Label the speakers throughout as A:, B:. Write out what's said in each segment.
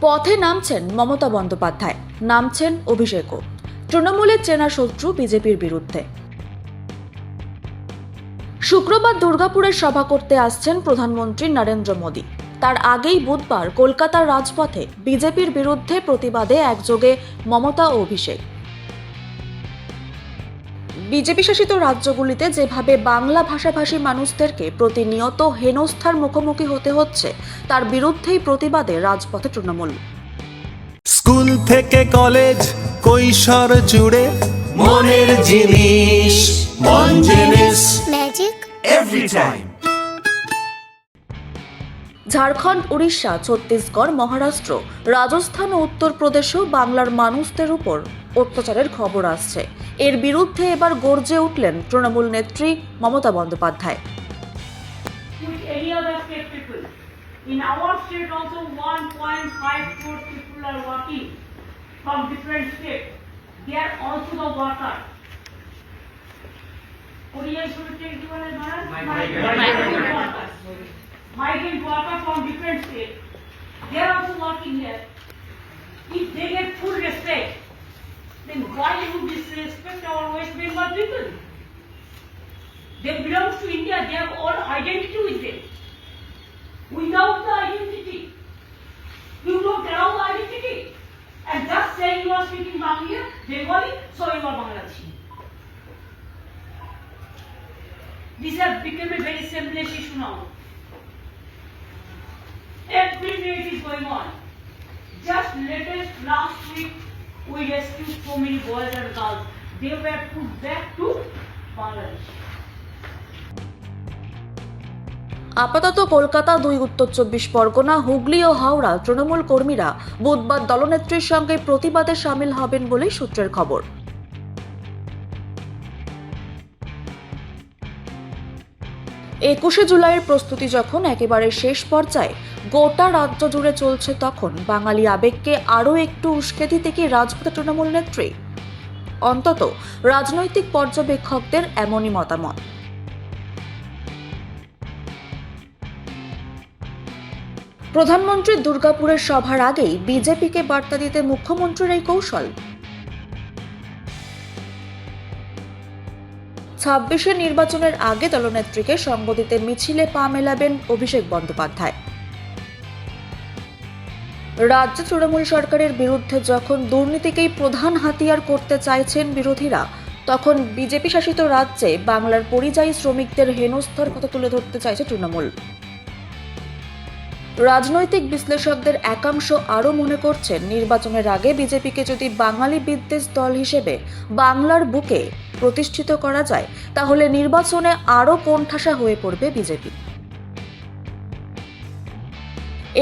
A: পথে নামছেন মমতা বন্দ্যোপাধ্যায়, নামছেন অভিষেকও তৃণমূলের চেনা শত্রু বিজেপির বিরুদ্ধে। শুক্রবার দুর্গাপুরের সভা করতে আসছেন প্রধানমন্ত্রী নরেন্দ্র মোদী। তার আগেই বুধবার কলকাতার রাজপথে বিজেপির বিরুদ্ধে প্রতিবাদে একযোগে মমতা ও অভিষেক। বিজেপি শাসিত রাজ্যগুলিতে যেভাবে বাংলা ভাষাভাষী মানুষদেরকে প্রতিনিয়ত হেনস্থার মুখোমুখি হতে হচ্ছে তার বিরুদ্ধেই প্রতিবাদে রাজপথে তৃণমূল।
B: স্কুল থেকে কলেজ কৈশোর জুড়ে মনের জিনিস মন জিনিস
C: magic
B: every time
A: Jharkhand Orissa Chhattisgarh Maharashtra Rajasthan ও উত্তরপ্রদেশেও বাংলার মানুষদের উপর অত্যাচারের খবর আসছে এর বিরুদ্ধে এবার গর্জে উঠলেন তৃণমূল নেত্রী Mamata Bandyopadhyay.
D: In our state also 1.5 crore people are working from different states. They are also the workers. Korean should take you on a migrant workers. Migrant workers from different states. They belong to India. They have all identity with them. Without the identity, you don't allow the identity. And just saying you are speaking Bangla, Bengali, so you are Bangladeshi. This has become a very simple issue now. Every it is going on. Just latest last week, we rescued so many boys and girls. They were put back to
A: আপাতত কলকাতা, দুই উত্তর চব্বিশ পরগনা, হুগলি ও হাওড়া তৃণমূল কর্মীরা বুধবার দলনেত্রীর সঙ্গে প্রতিবাদে সামিল হবেন বলেই সূত্রের খবর। একুশে জুলাইয়ের প্রস্তুতি যখন একেবারে শেষ পর্যায়ে, গোটা রাজ্য জুড়ে চলছে তখন বাঙালি আবেগকে আরও একটু উস্কে দিতে কি রাজপথে তৃণমূল নেত্রী? অন্তত রাজনৈতিক পর্যবেক্ষকদের এমনই মতামত। প্রধানমন্ত্রী দুর্গাপুরের সভার আগেই বিজেপিকে বার্তা দিতে মুখ্যমন্ত্রীর এই কৌশল। ছাব্বিশের নির্বাচনের আগে দলনেত্রীকে সঙ্গ দিতে মিছিলে পা মেলাবেন অভিষেক বন্দ্যোপাধ্যায়। রাজ্য তৃণমূল সরকারের বিরুদ্ধে যখন দুর্নীতিকেই প্রধান হাতিয়ার করতে চাইছেন বিরোধীরা, তখন বিজেপি শাসিত রাজ্যে বাংলার পরিযায়ী শ্রমিকদের হেনস্থার কথা তুলে ধরতে চাইছে তৃণমূল। রাজনৈতিক বিশ্লেষকদের একাংশ আরও মনে করছেন, নির্বাচনের আগে বিজেপিকে যদি বাঙালি বিদ্বেষ দল হিসেবে বাংলার বুকে প্রতিষ্ঠিত করা যায়, তাহলে নির্বাচনে আরও কোণঠাসা হয়ে পড়বে বিজেপি।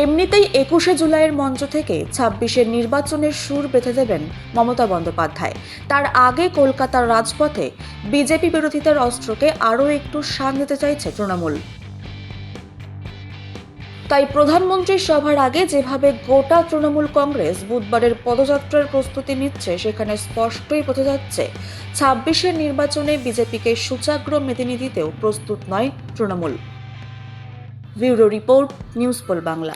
A: এমনিতেই একুশে জুলাইয়ের মঞ্চ থেকে ছাব্বিশের নির্বাচনের সুর বেঁধে দেবেন মমতা বন্দ্যোপাধ্যায়। তার আগে কলকাতার রাজপথে বিজেপি বিরোধিতার অস্ত্রকে আরও একটু শান দিতে চাইছে তৃণমূল। তাই প্রধানমন্ত্রীর সভার আগে যেভাবে গোটা তৃণমূল কংগ্রেস বুধবারের পদযাত্রার প্রস্তুতি নিচ্ছে সেখানে স্পষ্টই বোঝা যাচ্ছে ছাব্বিশের নির্বাচনে বিজেপিকে সূচাগ্র মেদিনীতিতেও প্রস্তুত নয় Trinamool. Bureau report news poll Bangla.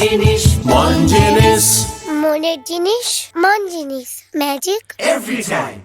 B: জিনিস
C: মনের জিনিস মন জিনিস। ম্যাজিক।
B: Every time